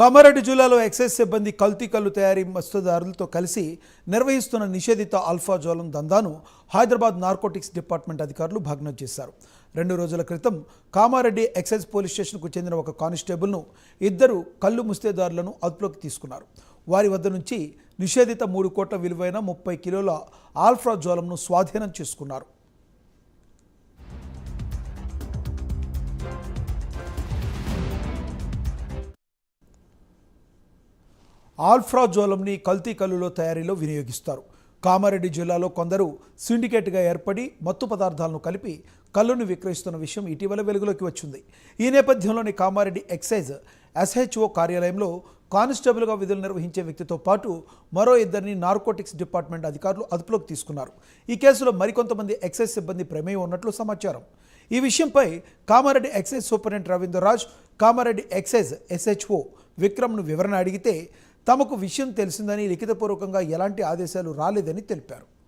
కామారెడ్డి జిల్లాలో ఎక్సైజ్ సిబ్బంది కల్తీ కల్లు తయారీ మత్స్యదారులతో కలిసి నిర్వహిస్తున్న నిషేధిత ఆల్ఫా జోలం దందాను హైదరాబాద్ నార్కోటిక్స్ డిపార్ట్మెంట్ అధికారులు భగ్నం చేశారు. రెండు రోజుల క్రితం కామారెడ్డి ఎక్సైజ్ పోలీస్ స్టేషన్కు చెందిన ఒక కానిస్టేబుల్ను ఇద్దరు కళ్ళు ముస్తేదారులను అదుపులోకి తీసుకున్నారు. వారి వద్ద నుంచి నిషేధిత మూడు కోట్ల విలువైన ముప్పై కిలోల ఆల్ఫ్రా జోలంను స్వాధీనం చేసుకున్నారు. ఆల్ఫ్రాజోలంని కల్తీ కల్లులో తయారీలో వినియోగిస్తారు. కామారెడ్డి జిల్లాలో కొందరు సిండికేట్గా ఏర్పడి మత్తు పదార్థాలను కలిపి కల్లును విక్రయిస్తున్న విషయం ఇటీవల వెలుగులోకి వచ్చింది. ఈ నేపథ్యంలోని కామారెడ్డి ఎక్సైజ్ ఎస్హెచ్ఓ కార్యాలయంలో కానిస్టేబుల్గా విధులు నిర్వహించే వ్యక్తితో పాటు మరో ఇద్దరిని నార్కోటిక్స్ డిపార్ట్మెంట్ అధికారులు అదుపులోకి తీసుకున్నారు. ఈ కేసులో మరికొంతమంది ఎక్సైజ్ సిబ్బంది ప్రమేయం ఉన్నట్లు సమాచారం. ఈ విషయంపై Kamareddy excise superintendent Ravindraraj Kamareddy excise SHO విక్రమ్ను వివరణ అడిగితే తమకు విషయం తెలిసిందని లిఖితపూర్వకంగా ఎలాంటి ఆదేశాలు రాలేదని తెలిపారు.